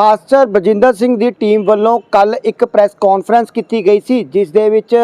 Pastor Bajinder Singh ਦੀ team ਵੱਲੋਂ ਕੱਲ ਇੱਕ ਪ੍ਰੈਸ ਕਾਨਫਰੰਸ ਕੀਤੀ ਗਈ ਸੀ, ਜਿਸ ਦੇ ਵਿੱਚ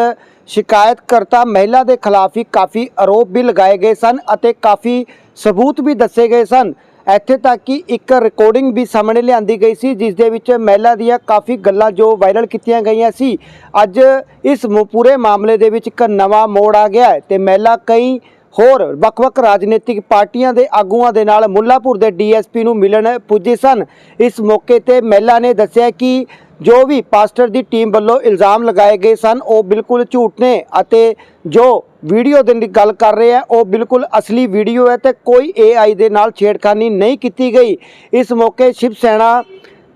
ਸ਼ਿਕਾਇਤਕਰਤਾ ਮਹਿਲਾ ਦੇ ਖਿਲਾਫ ਹੀ ਕਾਫੀ ਆਰੋਪ ਵੀ ਲਗਾਏ ਗਏ ਸਨ ਅਤੇ ਕਾਫੀ ਸਬੂਤ ਵੀ ਦੱਸੇ ਗਏ ਸਨ। ਇੱਥੇ ਤੱਕ ਕਿ ਇੱਕ ਰਿਕਾਰਡਿੰਗ ਵੀ ਸਾਹਮਣੇ ਲਿਆਂਦੀ ਗਈ ਸੀ, ਜਿਸ ਦੇ ਵਿੱਚ ਮਹਿਲਾ ਦੀਆਂ ਕਾਫੀ ਗੱਲਾਂ ਜੋ ਵਾਇਰਲ ਕੀਤੀਆਂ ਗਈਆਂ ਸੀ। ਅੱਜ ਇਸ ਪੂਰੇ ਮਾਮਲੇ ਦੇ ਵਿੱਚ ਇੱਕ ਨਵਾਂ ਮੋੜ ਆ ਗਿਆ ਹੈ ਤੇ ਮਹਿਲਾ ਕਈ ਹੋਰ ਵੱਖ-ਵੱਖ ਰਾਜਨੀਤਿਕ ਪਾਰਟੀਆਂ ਦੇ ਆਗੂਆਂ ਦੇ ਨਾਲ ਮੁੱਲਾਪੁਰ ਦੇ ਡੀਐਸਪੀ ਨੂੰ ਮਿਲਣ ਪੁੱਜੇ ਸਨ। ਇਸ ਮੌਕੇ ਤੇ ਮਹਿਲਾ ਨੇ ਦੱਸਿਆ ਕਿ ਜੋ ਵੀ ਪਾਸਟਰ ਦੀ ਟੀਮ ਵੱਲੋਂ ਇਲਜ਼ਾਮ ਲਗਾਏ ਗਏ ਸਨ, ਉਹ ਬਿਲਕੁਲ ਝੂਠ ਨੇ ਅਤੇ ਜੋ ਵੀਡੀਓ ਦੇ ਦੀ ਗੱਲ ਕਰ ਰਹੇ ਆ, ਉਹ ਬਿਲਕੁਲ ਅਸਲੀ ਵੀਡੀਓ ਹੈ ਤੇ ਕੋਈ AI ਦੇ ਨਾਲ ਛੇੜਖਾਨੀ ਨਹੀਂ ਕੀਤੀ ਗਈ। ਇਸ ਮੌਕੇ ਸ਼ਿਵ ਸੈਨਾ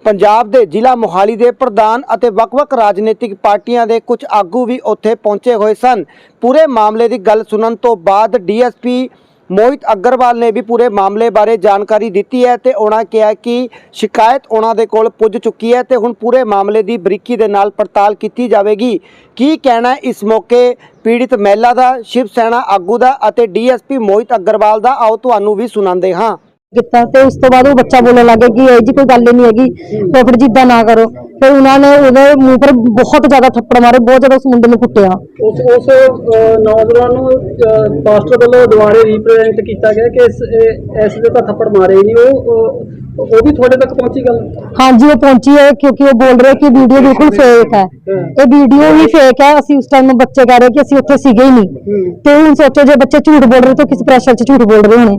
ਪੰਜਾਬ ਦੇ ਜ਼ਿਲ੍ਹਾ ਮੋਹਾਲੀ ਦੇ ਪ੍ਰਧਾਨ ਅਤੇ ਵੱਖ-ਵੱਖ ਰਾਜਨੀਤਿਕ ਪਾਰਟੀਆਂ ਦੇ ਕੁਝ ਆਗੂ ਵੀ ਉੱਥੇ ਪਹੁੰਚੇ ਹੋਏ ਸਨ। ਪੂਰੇ ਮਾਮਲੇ ਦੀ ਗੱਲ ਸੁਣਨ ਤੋਂ ਬਾਅਦ ਡੀਐਸਪੀ ਮੋਹਿਤ ਅਗਰਵਾਲ ਨੇ ਵੀ ਪੂਰੇ ਮਾਮਲੇ ਬਾਰੇ ਜਾਣਕਾਰੀ ਦਿੱਤੀ ਹੈ ਤੇ ਉਹਨਾਂ ਕਿਹਾ ਕਿ ਸ਼ਿਕਾਇਤ ਉਹਨਾਂ ਦੇ ਕੋਲ ਪੁੱਜ ਚੁੱਕੀ ਹੈ ਤੇ ਹੁਣ ਪੂਰੇ ਮਾਮਲੇ ਦੀ ਬਰੀਕੀ ਦੇ ਨਾਲ ਪੜਤਾਲ ਕੀਤੀ ਜਾਵੇਗੀ। ਕੀ ਕਹਿਣਾ ਇਸ ਮੌਕੇ? ਪੀੜਿਤ ਮਹਿਲਾ ਦਾ, ਸ਼ਿਵ ਸੈਨਾ ਆਗੂ ਦਾ ਅਤੇ ਡੀਐਸਪੀ ਮੋਹਿਤ ਅਗਰਵਾਲ ਦਾ, ਆਓ ਤੁਹਾਨੂੰ ਵੀ ਸੁਣਾਉਂਦੇ ਹਾਂ। ਕੀਤਾ ਤੇ ਉਸ ਤੋਂ ਬਾਅਦ ਉਹ ਬੱਚਾ ਬੋਲਣ ਲੱਗ ਗਿਆ ਕਿ ਇਹ ਜੀ ਕੋਈ ਗੱਲ ਨਹੀਂ ਹੈਗੀ। ਪ੍ਰੋਫਿਟ ਜਿੱਦਾਂ ਨਾ ਕਰੋ। ਫਿਰ ਉਹਨਾਂ ਨੇ ਉਹਦੇ ਮੂੰਹ ਪਰ ਬਹੁਤ ਜ਼ਿਆਦਾ ਥੱਪੜ ਮਾਰੇ ਬਹੁਤ ਜ਼ਿਆਦਾ ਉਸ ਮੁੰਡੇ ਨੂੰ ਕੁੱਟਿਆ। ਉਸ ਉਸ ਅਹ, ਨੌਜਵਾਨ ਨੂੰ ਅਹ, ਪਾਸਟਰ ਵੱਲੋਂ ਦੁਬਾਰੇ ਰੀਪ੍ਰੈਜ਼ੈਂਟ ਕੀਤਾ ਗਿਆ ਕਿ ਇਸ ਇਹ- ਇਸ ਦੇ ਤਾਂ ਥੱਪੜ ਮਾਰੇ ਹੀ ਨਹੀਂ ਉਹ ਉਹ- ਉਹ ਵੀ ਤੁਹਾਡੇ ਤੱਕ ਪਹੁੰਚੀ ਗੱਲ? ਹਾਂਜੀ ਉਹ ਪਹੁੰਚੀ ਹੈ ਕਿਉਂਕਿ ਉਹ ਬੋਲ ਰਿਹਾ ਕਿ ਵੀਡੀਓ ਬਿਲਕੁਲ ਫੇਕ ਹੈ। ਇਹ ਵੀਡੀਓ ਹੀ ਫੇਕ ਹੈ ਅਸੀਂ ਉਸ ਟਾਈਮ ਬੱਚੇ ਕਹਿ ਰਹੇ ਕਿ ਅਸੀਂ ਉੱਥੇ ਸੀਗੇ ਹੀ ਨਹੀਂ। ਤੇ ਹੁਣ ਸੋਚੋ ਜੇ ਬੱਚੇ ਝੂਠ ਬੋਲ ਰਹੇ ਤਾਂ ਕਿਸ ਪ੍ਰੈਸ਼ਰ 'ਚ ਝੂਠ ਬੋਲ ਰਹੇ ਹੋਣੇ?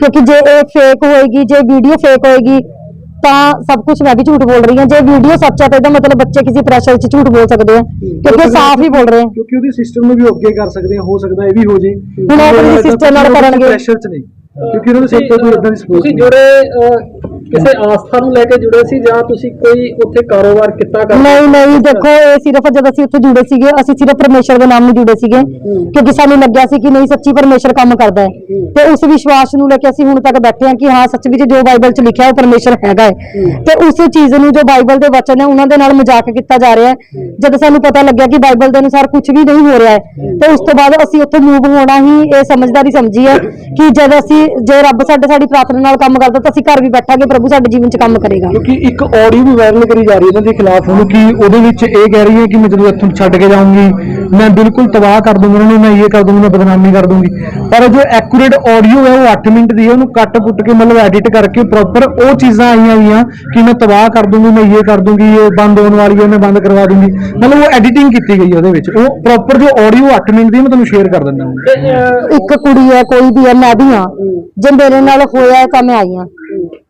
ਕਿਉਂਕਿ ਜੇ ਇਹ ਫੇਕ ਹੋਏਗੀ ਜੇ ਵੀਡੀਓ ਫੇਕ ਹੋਏਗੀ ਤਾਂ ਸਭ ਕੁਝ ਮੈਂ ਵੀ ਝੂਠ ਬੋਲ ਰਹੀ ਹਾਂ। ਜੇ ਵੀਡੀਓ ਸੱਚ ਹੈ ਤਾਂ ਇਹਦਾ ਮਤਲਬ ਬੱਚੇ ਕਿਸੇ ਪ੍ਰੈਸ਼ਰ 'ਚ ਝੂਠ ਬੋਲ ਸਕਦੇ ਆ। ਕਿਉਂਕਿ ਸਾਫ਼ ਹੀ ਬੋਲ ਰਹੇ ਆ। ਕਿਉਂਕਿ ਉਹਦੀ ਸਿਸਟਮ ਨੂੰ ਵੀ ਅੱਗੇ ਕਰ ਸਕਦੇ ਆ ਹੋ ਸਕਦਾ ਇਹ ਵੀ ਹੋ ਜੇ। ਹੁਣ ਆਪਣੀ sister ਨਾਲ ਕਰਨਗੇ। ਪ੍ਰੈਸ਼ਰ ਚ ਨਹੀਂ ਕਿਉਂਕਿ ਉਹਨਾਂ ਸਿਰ ਤੋਂ ਕੋਈ ਇਦਾਂ ਦੀ ਸਪੋਰਟ ਤੁਸੀਂ ਅਹ, ਕਿਸੇ ਆਸਥਾ ਨੂੰ ਲੈ ਕੇ ਜੁੜੇ ਸੀ ਜਾਂ ਤੁਸੀਂ ਕੋਈ ਉੱਥੇ ਕਾਰੋਬਾਰ ਕੀਤਾ ਕਰਦੇ ਨਹੀਂ ਨਹੀਂ ਦੇਖੋ ਇਹ ਸਿਰਫ ਜਦ ਅਸੀਂ ਉੱਥੇ ਜੁੜੇ ਸੀਗੇ ਅਸੀਂ ਸਿਰਫ ਪਰਮੇਸ਼ਰ ਦੇ ਨਾਮ ਨੂੰ ਜੁੜੇ ਸੀਗੇ ਕਿਉਂਕਿ ਸਾਨੂੰ ਲੱਗਿਆ ਸੀ ਕਿ ਨਹੀਂ ਸੱਚੀ ਪਰਮੇਸ਼ਰ ਕੰਮ ਕਰਦਾ ਹੈ। ਤੇ ਉਸ ਵਿਸ਼ਵਾਸ ਨੂੰ ਲੈ ਕੇ ਅਸੀਂ ਹੁਣ ਤੱਕ ਬੈਠੇ ਹਾਂ ਕਿ ਹਾਂ ਸੱਚ ਵਿੱਚ ਜੋ ਬਾਈਬਲ 'ਚ ਲਿਖਿਆ ਉਹ ਪਰਮੇਸ਼ਰ ਹੈਗਾ ਹੈ। ਤੇ ਉਸ ਚੀਜ਼ ਨੂੰ ਜੋ ਬਾਈਬਲ ਦੇ ਵਚਨ ਹੈ ਉਹਨਾਂ ਦੇ ਨਾਲ ਮਜ਼ਾਕ ਕੀਤਾ ਜਾ ਰਿਹਾ ਹੈ। ਜਦ ਸਾਨੂੰ ਪਤਾ ਲੱਗਿਆ ਕਿ ਬਾਈਬਲ ਦੇ ਅਨੁਸਾਰ ਕੁਝ ਵੀ ਨਹੀਂ ਹੋ ਰਿਹਾ ਹੈ ਤੇ ਉਸ ਤੋਂ ਬਾਅਦ ਅਸੀਂ ਉੱਥੇ ਮੂਵ ਹੋਣਾ ਹੀ ਇਹ ਸਮਝਦਾਰੀ ਸਮਝੀ ਹੈ ਕਿ ਜਦ ਅਸੀਂ ਜੇ ਰੱਬ ਸਾਡੇ ਸਾਡੀ ਪ੍ਰਾਰਥਨਾ ਨਾਲ ਕੰਮ ਕਰਦਾ ਤਾਂ ਅਸੀਂ ਘਰ ਵੀ ਬੈਠਾਂਗੇ ਪ੍ਰਭੂ ਸਾਡੇ ਜੀਵਨ 'ਚ ਕੰਮ ਕਰੇਗਾ। ਕਿਉਂਕਿ ਇੱਕ ਆਡੀਓ ਵੀ ਵਾਇਰਲ ਕਰੀ ਜਾ ਰਹੀ ਹੈ ਇਹਨਾਂ ਦੇ ਖਿਲਾਫ ਹੁਣ ਕਿ ਉਹਦੇ ਵਿੱਚ ਇਹ ਕਹਿ ਰਹੀ ਹੈ ਕਿ ਮੈਂ ਜਦੋਂ ਇੱਥੋਂ ਛੱਡ ਕੇ ਜਾਊਂਗੀ ਮੈਂ ਬਿਲਕੁਲ ਤਬਾਹ ਕਰ ਦੂੰਗਾ ਉਹਨਾਂ ਨੂੰ ਮੈਂ ਇਹ ਕਰ ਦੂੰਗੀ ਮੈਂ ਬਦਨਾਮੀ ਕਰ ਦੂੰਗੀ। ਪਰ ਜੋ ਐਕੂਰੇਟ ਆਡੀਓ ਹੈ ਉਹ 8 ਮਿੰਟ ਦੀ ਹੈ ਉਹਨੂੰ ਕੱਟ ਪੁੱਟ ਕੇ ਮਤਲਬ ਐਡਿਟ ਕਰਕੇ ਪ੍ਰੋਪਰ ਉਹ ਚੀਜ਼ਾਂ ਆਈਆਂ ਹੋਈਆਂ ਕਿ ਮੈਂ ਤਬਾਹ ਕਰ ਦੂੰਗੀ ਮੈਂ ਇਹ ਕਰ ਦੂੰਗੀ ਇਹ ਬੰਦ ਹੋਣ ਵਾਲੀ ਹੈ ਮੈਂ ਬੰਦ ਕਰਵਾ ਦੂੰਗੀ। ਮਤਲਬ ਉਹ ਐਡੀਟਿੰਗ ਕੀਤੀ ਗਈ ਹੈ ਉਹਦੇ ਵਿੱਚ। ਉਹ ਪ੍ਰੋਪਰ ਜੋ ਆਡੀਓ 8 ਮਿੰਟ ਦੀ ਮੈਂ ਤੁਹਾਨੂੰ ਸ਼ੇਅਰ ਕਰ ਦਿੰਦਾ ਹਾਂ। ਇੱਕ ਕੁੜੀ ਹੈ ਕੋਈ ਵੀ ਹੈ ਮੈਂ ਵੀ ਹਾਂ। ਜੇ ਮੇਰੇ ਨਾਲ ਹੋਇਆ ਤਾਂ ਮੈਂ ਆਈ ਹਾਂ।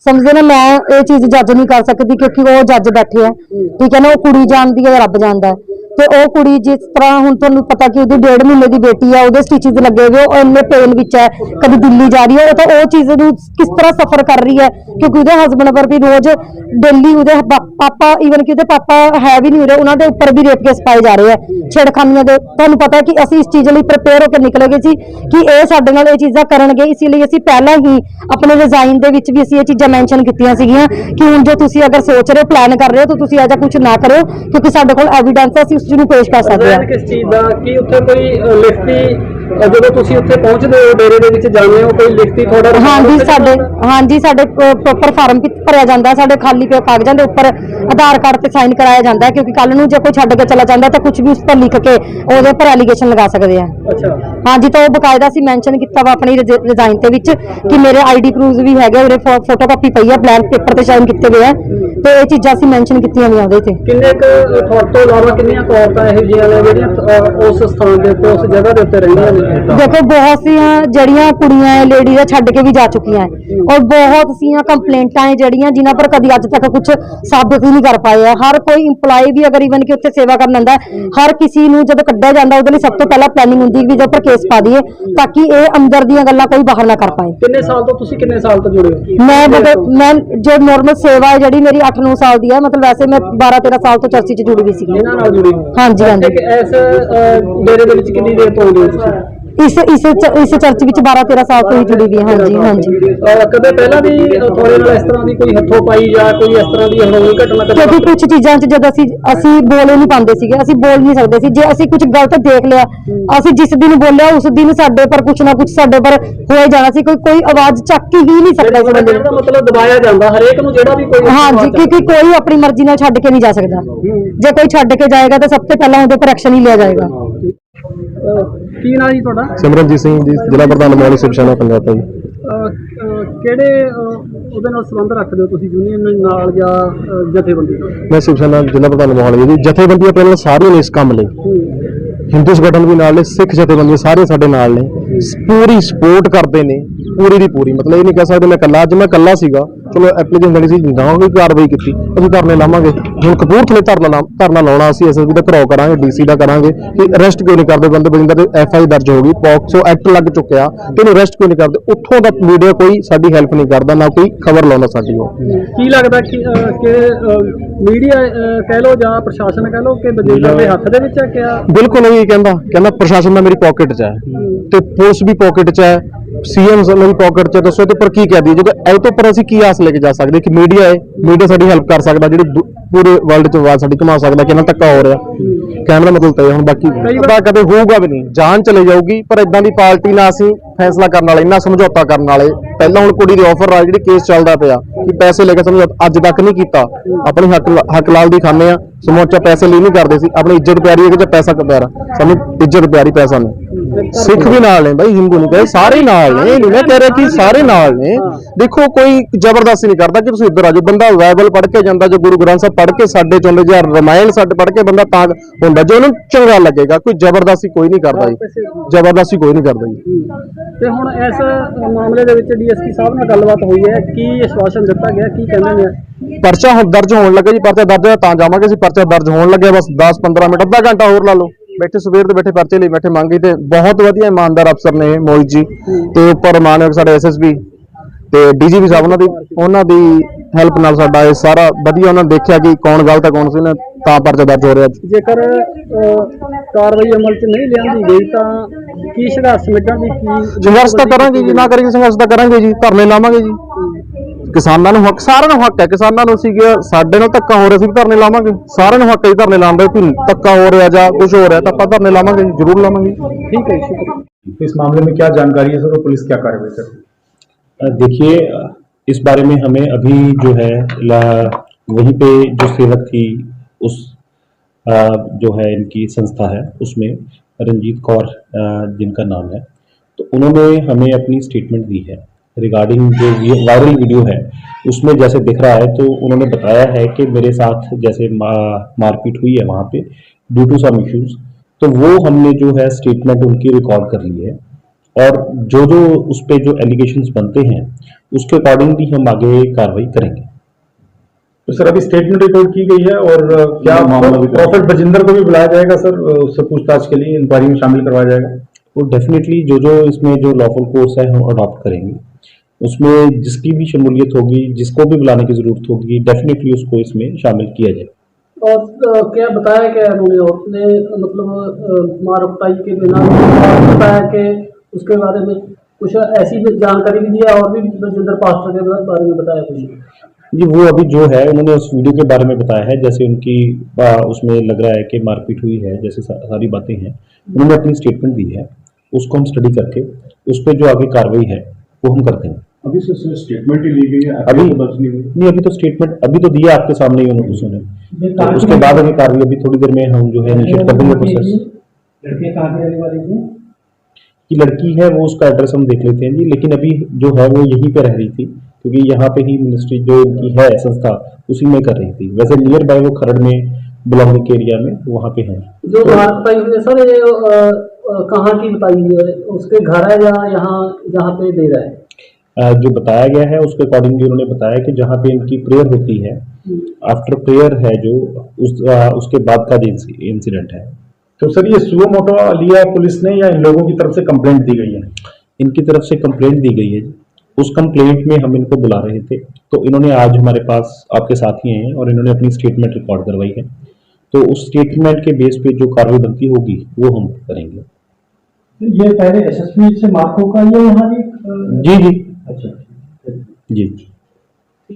ਸਮਝਦੇ ਨਾ ਮੈਂ ਇਹ ਚੀਜ਼ ਜੱਜ ਨਹੀਂ ਕਰ ਸਕਦੀ ਕਿਉਂਕਿ ਉਹ ਜੱਜ ਬੈਠੇ ਆ। ਠੀਕ ਹੈ ਨਾ ਉਹ ਕੁੜੀ ਜਾਣਦੀ ਹੈ ਰੱਬ ਜਾਣਦਾ ਹੈ। ਤੇ ਉਹ ਕੁੜੀ ਜਿਸ ਤਰ੍ਹਾਂ ਹੁਣ ਤੁਹਾਨੂੰ ਪਤਾ ਕਿ ਉਹਦੀ ਡੇਢ ਮਹੀਨੇ ਦੀ ਬੇਟੀ ਆ, ਉਹਦੇ ਸਟਿਚਸ ਲੱਗੇ ਹੋਏ ਉਹ ਇੰਨੇ ਪੇਨ ਵਿੱਚ ਹੈ, ਕਦੀ ਦਿੱਲੀ ਜਾ ਰਹੀ ਹੈ, ਉਹ ਤਾਂ ਉਹ ਚੀਜ਼ ਨੂੰ ਕਿਸ ਤਰ੍ਹਾਂ ਸਫਰ ਕਰ ਰਹੀ ਹੈ? ਕਿਉਂਕਿ ਉਹਦੇ ਹਸਬੰਡ ਪਰ ਵੀ ਰੋਜ਼ ਡੇਲੀ ਉਹਦੇ ਪਾਪਾ ਈਵਨ ਕਿ ਉਹਦੇ ਪਾਪਾ ਹੈ ਵੀ ਨਹੀਂ ਉਰੇ, ਉਹਨਾਂ ਦੇ ਉੱਪਰ ਵੀ ਰੇਪ ਕੇਸ ਪਾਏ ਜਾ ਰਹੇ ਆ, ਛੇੜਖਾਨੀਆਂ ਦੇ। ਤੁਹਾਨੂੰ ਪਤਾ ਕਿ ਅਸੀਂ ਇਸ ਚੀਜ਼ ਲਈ ਪ੍ਰਪੇਅਰ ਹੋ ਕੇ ਨਿਕਲੇ ਗਏ ਸੀ ਕਿ ਇਹ ਸਾਡੇ ਨਾਲ ਇਹ ਚੀਜ਼ਾਂ ਕਰਨਗੇ, ਇਸ ਲਈ ਅਸੀਂ ਪਹਿਲਾਂ ਹੀ ਆਪਣੇ ਡਿਜ਼ਾਈਨ ਦੇ ਵਿੱਚ ਵੀ ਅਸੀਂ ਇਹ ਚੀਜ਼ਾਂ ਮੈਂਸ਼ਨ ਕੀਤੀਆਂ ਸੀਗੀਆਂ, ਕਿ ਹੁਣ ਜੋ ਤੁਸੀਂ ਅਗਰ ਸੋਚ ਰਹੇ ਹੋ ਪਲਾਨ ਕਰ ਰਹੇ ਹੋ, ਤਾਂ ਤੁਸੀਂ ਐਜਾ ਕੁਝ ਨਾ ਕਰਿਓ, ਕਿਉਂਕਿ ਸਾਡੇ ਕੋਲ ਐਵੀਡੈਂਸ ਹੈ ਅਸੀਂ ਜਿਹਨੂੰ ਪੇਸ਼ ਕਰ ਸਕਦੇ ਹਾਂ ਕਿਸ ਚੀਜ਼ ਦਾ? ਕੀ ਉੱਥੇ ਕੋਈ ਲਿਖਤੀ ਅਹ, ਜਦੋਂ ਤੁਸੀਂ ਉੱਥੇ ਪਹੁੰਚਦੇ ਹੋ ਡੇਰੇ ਦੇ ਵਿੱਚ ਜਾਂਦੇ ਹੋ ਕੋਈ ਲਿਖਤੀ ਤੁਹਾਡਾ ਹਾਂਜੀ ਸਾਡੇ? ਹਾਂਜੀ ਸਾਡੇ ਪ੍ਰੋਪਰ ਫਾਰਮ ਭਰਿਆ ਜਾਂਦਾ? ਸਾਡੇ ਖਾਲੀ ਪਏ ਕਾਗਜ਼ਾਂ ਦੇ ਉੱਪਰ ਆਧਾਰ ਕਾਰਡ ਤੇ ਸਾਈਨ ਕਰਾਇਆ ਜਾਂਦਾ ਹੈ ਕਿਉਂਕਿ ਕੱਲ ਨੂੰ ਜੇ ਕੋਈ ਛੱਡ ਕੇ ਚਲਾ ਜਾਂਦਾ ਤਾਂ ਕੁਝ ਵੀ ਉਸ ਪਰ ਲਿਖ ਕੇ ਉਹਦੇ ਉੱਪਰ ਐਲੀਗੇਸ਼ਨ ਲਗਾ ਸਕਦੇ ਆ। ਅੱਛਾ। ਹਾਂਜੀ ਤਾਂ ਉਹ ਬਕਾਇਦਾ ਸੀ ਮੈਂਸ਼ਨ ਕੀਤਾ ਵਾ ਆਪਣੀ ਡਿਜ਼ਾਈਨ ਤੇ ਵਿੱਚ ਕਿ ਮੇਰੇ ਆਈਡੀ ਪ੍ਰੂਫ ਵੀ ਹੈਗੇ ਉਹਦੇ ਫੋਟੋ ਕਾਪੀ ਪਈ ਆ ਬਲੈਂਕ ਪੇਪਰ ਤੇ ਸਾਈਨ ਕੀਤੇ ਹੋਏ ਆ ਤੇ ਇਹ ਚੀਜ਼ਾਂ ਅਸੀਂ ਮੈਂਸ਼ਨ ਕੀਤੀਆਂ ਹੋਈਆਂ ਉਹਦੇ ਤੇ। ਕਿੰਨੇ ਕੁ ਅਹ, ਤੁਹਾਡੇ ਤੋਂ ਇਲਾਵਾ ਕਿੰਨੀਆਂ ਕੁ ਔਰਤਾਂ ਇਹੋ ਜਿਹੀਆਂ ਨੇ ਜਿਹੜੀਆਂ ਅਹ, ਉਸ ਸਥਾਨ ਦੇ ਉੱਤੇ ਉਸ ਜਗ੍ਹਾ ਦੇ ਉੱਤੇ ਰਹਿੰਦੀਆਂ ਦੇਖੋ ਬਹੁਤ ਸੀਆਂ ਜਿਹੜੀਆਂ ਕੁੜੀਆਂ ਐ ਲੇਡੀਜ਼ ਛੱਡ ਕੇ ਵੀ ਜਾ ਚੁੱਕੀਆਂ ਹੈ ਔਰ ਬਹੁਤ ਸੀਆਂ ਕੰਪਲੇਂਟਾਂ ਹੈ ਜਿਹੜੀਆਂ ਜਿਨ੍ਹਾਂ ਪਰ ਕਦੀ ਅੱਜ ਤੱਕ ਕੁਝ ਸਾਬਤ ਹੀ ਨਹੀਂ ਕਰ ਪਾਏ ਆ। ਹਰ ਕੋਈ EMPLOYE ਵੀ ਅਗਰ ਇਵਨ ਕਿ ਉੱਥੇ ਸੇਵਾ ਕਰਨ ਆਉਂਦਾ ਹੈ, ਹਰ ਕਿਸੇ ਨੂੰ ਜਦੋਂ ਕੱਢਿਆ ਜਾਂਦਾ ਉਹਦੇ ਲਈ ਸਭ ਤੋਂ ਪਹਿਲਾਂ ਪਲੈਨਿੰਗ ਹੁੰਦੀ ਕਿ ਜਦੋਂ ਪਰ ਕੇਸ ਪਾ ਦਈਏ ਤਾਂ ਕਿ ਇਹ ਅੰਦਰ ਦੀਆਂ ਗੱਲਾਂ ਕੋਈ ਬਾਹਰ ਨਾ ਕਰ ਪਾਏ। ਕਿੰਨੇ ਸਾਲ ਤੋਂ ਤੁਸੀਂ ਕਿੰਨੇ ਸਾਲ ਤੋਂ ਜੁੜੇ ਹੋ? ਮੈਂ ਮਤਲਬ ਮੈਂ ਜੋ ਨਾਰਮਲ ਸੇਵਾ ਹੈ ਜਿਹੜੀ ਮੇਰੀ 8-9 ਸਾਲ ਦੀ ਹੈ ਮਤਲਬ ਵੈਸੇ ਮੈਂ 12-13 ਸਾਲ ਤੋਂ ਚਰਚੀ 'ਚ ਜੁੜੀ ਹੋਈ ਸੀਗੀ। ਇਹਨਾਂ ਨਾਲ ਜੁੜੇ ਹੋ? ਹਾਂਜੀ ਹਾਂਜੀ। ਇਸ ਅਹ, ਡੇਰੇ ਦੇ ਵਿੱਚ ਕਿੰਨੀ ਦੇਰ ਤੋਂ ਹੋ ਤੁਸੀਂ? ਇਸ ਇਸ ਇਸ ਚਰਚ ਵਿੱਚ 12 13 ਸਾਲ ਤੋਂ ਹੀ ਜੁੜੀ ਵੀ ਹਾਂ ਹਾਂਜੀ ਹਾਂਜੀ ਕਦੇ ਪਹਿਲਾਂ ਵੀ ਤੁਹਾਡੇ ਨਾਲ ਇਸ ਤਰ੍ਹਾਂ ਦੀ ਕੋਈ ਹੱਥੋਂ ਪਾਈ ਜਾਂ ਕੋਈ ਇਸ ਤਰ੍ਹਾਂ ਦੀ ਅਣਹੋਣੀ ਘਟਨਾ ਕਦੇ ਕਿਉਂਕਿ ਕੁਝ ਚੀਜ਼ਾਂ 'ਚ ਜਦ ਅਸੀਂ ਅਸੀਂ ਬੋਲ ਨਹੀਂ ਪਾਉਂਦੇ ਸੀਗੇ ਅਸੀਂ ਬੋਲ ਨਹੀਂ ਸਕਦੇ ਸੀ। ਜੇ ਅਸੀਂ ਕੁਝ ਗਲਤ ਦੇਖ ਲਿਆ ਅਸੀਂ ਜਿਸ ਦਿਨ ਬੋਲਿਆ ਉਸ ਦਿਨ ਸਾਡੇ ਪਰ ਕੁਝ ਨਾ ਕੁਝ ਸਾਡੇ ਪਰ ਹੋਏ ਜਾਣਾ ਸੀ। ਕੋਈ ਕੋਈ ਆਵਾਜ਼ ਚੱਕ ਹੀ ਨਹੀਂ ਸਕਦਾ ਬੰਦੇ ਦਾ ਨੂੰ। ਮਤਲਬ ਦਬਾਇਆ ਜਾਂਦਾ ਹਰੇਕ ਨੂੰ ਜਿਹੜਾ ਵੀ ਕੋਈ ਹਾਂਜੀ ਕਿਉਂਕਿ ਕੋਈ ਆਪਣੀ ਮਰਜ਼ੀ ਨਾਲ ਛੱਡ ਕੇ ਨਹੀਂ ਜਾ ਸਕਦਾ। ਜੇ ਕੋਈ ਛੱਡ ਕੇ ਜਾਏਗਾ ਤਾਂ ਸਭ ਤੋਂ ਪਹਿਲਾਂ ਉਹਦੇ ਉੱਪਰ ਐਕਸ਼ਨ ਹੀ ਲਿਆ ਜਾਏਗਾ। ਕੀ ਨਾਂ ਜੀ ਤੁਹਾਡਾ? ਸਿਮਰਨਜੀਤ ਸਿੰਘ ਜੀ ਜ਼ਿਲ੍ਹਾ ਪ੍ਰਧਾਨ ਮੋਹਾਲੀ ਸ਼ਿਵ ਸੈਨਾ ਪੰਜਾਬ ਤੋਂ ਜੀ। ਅਹ ਅਹ ਕਿਹੜੇ ਅਹ ਉਹਦੇ ਨਾਲ ਸੰਬੰਧ ਰੱਖਦੇ ਹੋ ਤੁਸੀਂ ਯੂਨੀਅਨ ਨਾਲ ਜਾਂ ਅਹ ਜਥੇਬੰਦੀ ਨਾਲ? ਮੈਂ ਸ਼ਿਵ ਸੈਨਾ ਜ਼ਿਲ੍ਹਾ ਪ੍ਰਧਾਨ ਮੋਹਾਲੀ ਜੀ ਜਥੇਬੰਦੀਆਂ ਪਹਿਲਾਂ ਸਾਰੀਆਂ ਨੇ ਇਸ ਕੰਮ ਲਈ। ਹਿੰਦੂ ਸੰਗਠਨ ਵੀ ਨਾਲ ਨੇ ਸਿੱਖ ਜਥੇਬੰਦੀਆਂ ਸਾਰੇ ਸਾਡੇ ਨਾਲ ਨੇ। ਸ- ਪੂਰੀ ਸਪੋਰਟ ਕਰਦੇ ਨੇ ਪੂਰੀ ਦੀ ਪੂਰੀ। ਮਤਲਬ ਇਹ ਨਹੀਂ ਕਹਿ ਸਕਦੇ ਮੈਂ ਇਕੱਲਾ ਅੱਜ ਮੈਂ ਇਕੱਲਾ ਸੀਗਾ। ਚਲੋ ਐਪਲੀਕੇਸ਼ਨ ਦੇਣੀ ਸੀ ਨਾ ਕੋਈ ਕਾਰਵਾਈ ਕੀਤੀ ਅਸੀਂ ਧਰਨੇ ਲਾਵਾਂਗੇ। ਹੁਣ ਕਪੂਰਥਲੇ ਧਰਨਾ ਲਾ- ਧਰਨਾ ਲਾਉਣਾ ਅਸੀਂ ਐਸਐਸਬੀ ਦਾ ਘਰਾਓ ਕਰਾਂਗੇ ਡੀਸੀ ਦਾ ਕਰਾਂਗੇ ਕਿ ਅਰੈਸਟ ਕਿਉਂ ਨਹੀਂ ਕਰਦੇ ਬੰਦੇ? ਬਜਿੰਦਰ ਤੇ ਐਫਆਈ ਦਰਜ ਹੋ ਗਈ ਪੌਕਸੋ ਐਕਟ ਲੱਗ ਚੁੱਕਿਆ ਤੇ ਇਹਨੂੰ ਅਰੈਸਟ ਕਿਉਂ ਨਹੀਂ ਕਰਦੇ? ਉੱਥੋਂ ਦਾ ਮੀਡੀਆ ਕੋਈ ਸਾਡੀ ਹੈਲਪ ਨਹੀਂ ਕਰਦਾ ਨਾ ਕੋਈ ਖਬਰ ਲਾਉਂਦਾ ਸਾਡੀ ਉਹ। ਕੀ ਲੱਗਦਾ ਕਿ ਅਹ, ਕਿ ਮੀਡੀਆ ਕਹਿ ਲੋ ਜਾਂ ਪ੍ਰਸ਼ਾਸਨ ਕਹਿ ਲੋ ਕਿ ਬਜਿੰਦਰ ਦੇ ਹੱਥ ਦੇ ਵਿੱਚ ਹੈ ਕਿ ਬਿਲਕੁਲ ਨਹੀਂ ਕਹਿੰਦਾ। ਕਹਿੰਦਾ ਪ੍ਰਸ਼ਾਸਨ ਤਾਂ ਮੇਰੀ ਪਾਕਟ 'ਚ ਹੈ। ਤੇ ਪੁਲਿਸ ਵੀ ਪਾਕਟ 'ਚ ਹੈ। ਸੀਐਮ ਮੇਰੀ ਪਾਕਟ 'ਚ ਦੱਸੋ ਇਹਦੇ ਉੱਪਰ ਕੀ ਕਹਿ ਦਈਏ ਜਦੋਂ ਇਹ ਤੋਂ ਉੱਪਰ ਅਸੀਂ ਕੀ ਆਸ ਲੈ ਕੇ ਜਾ ਸਕਦੇ? ਕਿ ਮੀਡੀਆ ਹੈ ਮੀਡੀਆ ਸਾਡੀ ਹੈਲਪ ਕਰ ਸਕਦਾ ਜਿਹੜੀ ਪੂਰੇ ਵਰਲਡ 'ਚ ਆਵਾਜ਼ ਸਾਡੀ ਕਮਾ ਸਕਦਾ ਕਿ ਇਹਨਾਂ ਧੱਕਾ ਹੋ ਰਿਹਾ। ਕਹਿਣ ਦਾ ਮਤਲਬ ਤਾਂ ਹੁਣ ਬਾਕੀ ਪਤਾ ਕਦੇ ਹੋਊਗਾ ਵੀ ਨਹੀਂ। ਜਾਨ ਚਲੇ ਜਾਊਗੀ ਪਰ ਇਦਾਂ ਦੀ ਪਾਰਟੀ ਨਾਲ ਅਸੀਂ ਫੈਸਲਾ ਕਰਨ ਵਾਲੇ ਇੰਨਾ ਸਮਝੌਤਾ ਕਰਨ ਵਾਲੇ। ਪਹਿਲਾਂ ਹੁਣ ਕੁੜੀ ਦੇ ਆਫਰ ਆ ਜਿਹੜੀ ਕੇਸ ਚੱਲਦਾ ਪਿਆ ਕਿ ਪੈਸੇ ਲੈ ਕੇ ਸਮਝੌਤਾ ਅੱਜ ਤੱਕ ਨਹੀਂ ਕੀਤਾ। ਆਪਣੀ ਹੱਕ ਹੱਕ ਲਾਲ ਦੀ ਖਾਂਦੇ ਆ ਸਮੋਚਾ ਪੈਸੇ ਲਈ ਨਹੀਂ ਕਰਦੇ ਸੀ। ਆਪਣੀ ਇੱਜ਼ਤ ਪਿਆਰੀ ਹੈ ਕਿ ਜਾਂ ਪੈਸਾ ਪਿਆਰਾ। ਸਾਨੂੰ ਇੱਜ਼ਤ ਪਿਆਰੀ ਪੈਸਾ ਨਹੀਂ ਸਿੱਖ ਵੀ ਨਾਲ ਨੇ ਬਾਈ ਹਿੰਦੂ ਨਹੀਂ ਕਹੇ ਸਾਰੇ ਨਾਲ ਨੇ ਇਹ ਨਹੀਂ ਮੈਂ ਕਹਿ ਰਿਹਾ ਕਿ ਸਾਰੇ ਨਾਲ ਨੇ। ਦੇਖੋ ਕੋਈ ਜ਼ਬਰਦਸਤੀ ਨਹੀਂ ਕਰਦਾ ਕਿ ਤੁਸੀਂ ਇੱਧਰ ਆ ਜਾਓ। ਬੰਦਾ ਬਾਈਬਲ ਪੜ੍ਹ ਕੇ ਜਾਂਦਾ ਜੋ ਗੁਰੂ ਗ੍ਰੰਥ ਸਾਹਿਬ ਪੜ੍ਹ ਕੇ ਸਾਡੇ ਚੋਂਦੇ ਜਾਂ ਰਮਾਇਣ ਸਾਡੇ ਪੜ੍ਹ ਕੇ ਬੰਦਾ ਤਾਂ ਹੁੰਦਾ ਜੇ ਉਹਨੂੰ ਚੰਗਾ ਲੱਗੇਗਾ ਕੋਈ ਜ਼ਬਰਦਸਤੀ ਕੋਈ ਨਹੀਂ ਕਰਦਾ ਜੀ। ਜ਼ਬਰਦਸਤੀ ਕੋਈ ਨਹੀਂ ਕਰਦਾ ਜੀ। ਤੇ ਹੁਣ ਇਸ ਮਾਮਲੇ ਦੇ ਵਿੱਚ ਡੀਐਸਪੀ ਸਾਹਿਬ ਨਾਲ ਗੱਲਬਾਤ ਹੋਈ ਹੈ ਕੀ ਆਸ਼ਵਾਸਨ ਦਿੱਤਾ ਗਿਆ ਕੀ ਕਹਿੰਦੇ ਨੇ? ਪਰਚਾ ਹੁਣ ਦਰਜ ਹੋਣ ਲੱਗਾ ਜੀ ਪਰਚਾ ਦਰਜ ਹੋਇਆ ਤਾਂ ਜਾਵਾਂਗੇ ਅਸੀਂ ਪਰਚਾ ਦਰਜ ਹੋਣ ਲੱਗਿਆ ਬਸ 10 15 ਮਿੰਟ ਅੱਧਾ ਘੰਟਾ ਹੋਰ ਲਾ ਲਓ। ਬੈਠੇ ਸਵੇਰ ਦੇ ਬੈਠੇ ਪਰਚੇ ਲਈ ਬੈਠੇ ਮੰਗੀ ਤੇ ਬਹੁਤ ਵਧੀਆ ਇਮਾਨਦਾਰ ਅਫਸਰ ਨੇ ਮੋਹਿਤ ਜੀ। ਤੇ ਉੱਪਰ ਮਾਨਯੋਗ ਸਾਡੇ ਐਸਐਸਬੀ ਤੇ ਡੀਜੀਪੀ ਸਾਹਿਬ ਉਹਨਾਂ ਦੀ ਉਹਨਾਂ ਦੀ ਹੈਲਪ ਨਾਲ ਸਾਡਾ ਇਹ ਸਾਰਾ ਵਧੀਆ ਉਹਨਾਂ ਨੇ ਦੇਖਿਆ ਕਿ ਕੌਣ ਗਲਤ ਹੈ ਕੌਣ ਸੀ ਨੇ ਤਾਂ ਪਰਚਾ ਦਰਜ ਹੋ ਰਿਹਾ ਜੇਕਰ ਕਾਰਵਾਈ ਅਮਲ 'ਚ ਨਹੀਂ ਲਿਆਂਦੀ ਗਈ ਤਾਂ ਕੀ ਸੰਘਰਸ਼ ਮਿਟਣ ਦੀ ਕੀ ਸੰਘਰਸ਼ ਤਾਂ ਕਰਾਂਗੇ ਜੀ ਨਾ ਕਰਾਂਗੇ ਸੰਘਰਸ਼ ਤਾਂ ਕਰਾਂਗੇ ਜੀ ਧਰਨੇ ਲਾਵਾਂਗੇ ਜੀ। ਕਿਸਾਨਾਂ ਨੂੰ ਹੱਕ ਸਾਰਿਆਂ ਨੂੰ ਹੱਕ ਹੈ ਕਿਸਾਨਾਂ ਨੂੰ ਸੀ ਸਾਡੇ ਨਾਲ ਧੱਕਾ ਹੋ ਰਿਹਾ ਸੀ ਵੀ ਧਰਨੇ ਲਾਵਾਂਗੇ ਸਾਰਿਆਂ ਨੂੰ ਹੱਕ ਹੈ ਜੀ ਧਰਨੇ ਲਾਉਣ ਦਾ ਕੋਈ ਧੱਕਾ ਹੋ ਰਿਹਾ ਜਾਂ ਕੁਝ ਹੋ ਰਿਹਾ ਤਾਂ ਆਪਾਂ ਧਰਨੇ ਲਾਵਾਂਗੇ ਜੀ, ਜ਼ਰੂਰ ਲਾਵਾਂਗੇ ਠੀਕ ਹੈ ਸ਼ੁਕਰੀਆ तो इस मामले में क्या जानकारी है सर और पुलिस क्या कार्रवाई कर रही है अ, देखिए अ, इस बारे में हमें अभी जो है ला- वहीं पे जो सेवक थी उस अ, जो है इनकी संस्था है उसमें रंजीत कौर अ, जिनका नाम है तो उन्होंने हमें अपनी स्टेटमेंट दी है रिगार्डिंग जो ये वायरल वीडियो है उसमें जैसे दिख रहा है तो उन्होंने बताया है कि मेरे साथ जैसे मारपीट हुई है वहाँ पे ड्यू टू सम इश्यूज़ तो वो हमने जो है स्टेटमेंट उनकी रिकॉर्ड कर ली है। और जो जो उस पर जो एलिगेशन बनते हैं उसके अकॉर्डिंगली हम आगे कार्रवाई करेंगे। तो सर अभी स्टेटमेंट रिकॉर्ड की गई है और क्या मामला प्रॉफिट बजिंदर को भी बुलाया जाएगा सर उससे पूछताछ के लिए इंक्वायरी में शामिल करवाया जाएगा? और डेफिनेटली जो जो इसमें जो लॉफुल कोर्स है हम अडॉप्ट करेंगे। उसमें जिसकी भी शमूलियत होगी जिसको भी बुलाने की ज़रूरत होगी डेफिनेटली उसको इसमें शामिल किया जाए। और क्या बताया क्या उन्होंने? उसने मतलब अ, के बिना बताया कि उसके बारे में कुछ ऐसी भी जानकारी भी दिया और भी बजिंदर पास्टर के बारे में बताया कुछ? जी वो अभी जो है उन्होंने उस वीडियो के बारे में बताया है जैसे उनकी आ, उसमें लग रहा है कि मारपीट हुई है जैसे सा, सारी बातें हैं। उन्होंने अपनी स्टेटमेंट दी है उसको हम स्टडी करके उस पर जो आगे कार्रवाई है वो हम करते हैं अभी सर स्टेटमेंट ही ली गई है अभी? नहीं अभी तो स्टेटमेंट अभी तो दिया आपके सामने ही उन्होंने उसने। तो उसके बाद अभी कार्रवाई अभी थोड़ी देर में हम जो है इनिशिएट कर देंगे प्रोसेस लड़कियाँ कहाँ की रहने वाली थी? की लड़की है वो उसका एड्रेस हम देख लेते हैं जी लेकिन अभी जो है वो यहीं पे रह रही थी क्योंकि यहाँ पे ही मिनिस्ट्री जो इनकी है संस्था उसी में कर रही थी। वैसे नियर बाय वो खरड़ में बिलोंगिंग के एरिया में वहाँ पे है। जो मार कुटाई हुई सर ये कहाँ की बताई है? उसके घर है या यहाँ जहाँ पे दे रहा है? जो बताया गया है उसके अकॉर्डिंगली उन्होंने बताया कि जहाँ पे इनकी प्रेयर होती है आफ्टर प्रेयर है जो उस अ, उसके बाद का जो इंसिडेंट है। तो सर ये सुओ मोटो लिया पुलिस ने या इन लोगों की तरफ़ से कंप्लेंट दी गई है? इनकी तरफ़ से कंप्लेंट दी गई है उस कंप्लेंट में हम इनको बुला रहे थे। तो इन्होंने आज हमारे पास आपके साथ ही हैं और इन्होंने अपनी स्टेटमेंट रिकॉर्ड करवाई है। तो उस स्टेटमेंट के बेस पे जो कार्रवाई बनती होगी वो हम करेंगे। ये पहले एसएसपी से मार्को का ये यहाँ जी जी। ਅੱਛਾ। ਜੀ।